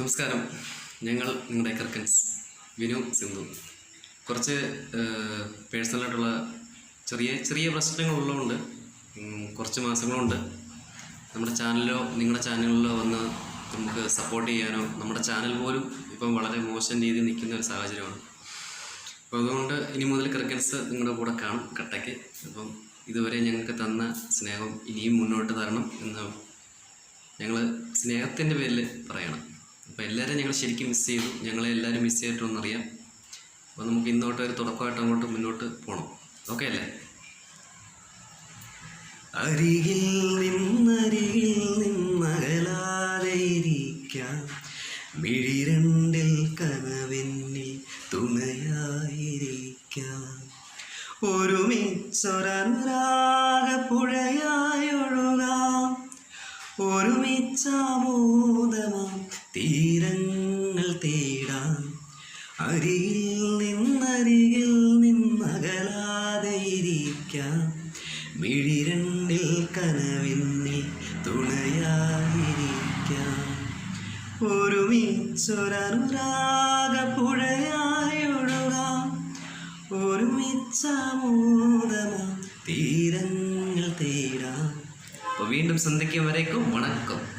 നമസ്കാരം. ഞങ്ങൾ നിങ്ങളുടെ കർക്കൻസ് വിനു സിന്ധു. കുറച്ച് പേഴ്സണലായിട്ടുള്ള ചെറിയ ചെറിയ പ്രശ്നങ്ങൾ ഉള്ളതുകൊണ്ട് കുറച്ച് മാസങ്ങളുണ്ട്. നമ്മുടെ ചാനലിലോ നിങ്ങളുടെ ചാനലിലോ വന്ന് നമുക്ക് സപ്പോർട്ട് ചെയ്യാനോ നമ്മുടെ ചാനൽ പോലും ഇപ്പം വളരെ മോശം രീതിയിൽ നിൽക്കുന്ന ഒരു സാഹചര്യമാണ്. അപ്പോൾ അതുകൊണ്ട് ഇനി മുതൽ ക്രിക്കറ്റ്സ് നിങ്ങളുടെ കൂടെ കാണും കട്ടയ്ക്ക്. അപ്പം ഇതുവരെ ഞങ്ങൾക്ക് തന്ന സ്നേഹം ഇനിയും മുന്നോട്ട് തരണം എന്ന് ഞങ്ങൾ സ്നേഹത്തിന്റെ പേരിൽ പറയണം. അപ്പോൾ എല്ലാവരും ഞങ്ങൾ ശരിക്കും മിസ് ചെയ്തു. ഞങ്ങളെ എല്ലാവരും മിസ് ചെയ്തിട്ടുണ്ടെന്നറിയാം. അപ്പോൾ നമുക്ക് ഇന്നോട്ട് ഒരു തുടക്കമായിട്ട് അങ്ങോട്ട് മുന്നോട്ട് പോകണം ഓക്കെ അല്ലേ? അരികിൽ നിന്നരികിൽ നിന്നകലാതെ ഇരിക്കാം. മിഴിരണ്ടിൽ കനവിന്നിൽ തുണയായിരിക്കാം. ഒരുമിച്ചൊരനുരാഗ പുഴയായി ഒരുമിച്ചാമോ തീരങ്ങൾ തേടാൻ അരിയിൽ നിന്നരികിൽ നിന്നകലാതെ ഇരിക്കാം. മിഴിരണ്ടിൽ കനവിന്നിൽ തുണയായിരിക്കാം. ഒരുമിച്ചൊരനുരാഗ പുഴയായൊഴുകാം ഒരുമിച്ചാമോദമാം തീരങ്ങൾ തേടാം. അപ്പോൾ വീണ്ടും സന്ധിക്കും വരേക്കും. വണക്കം.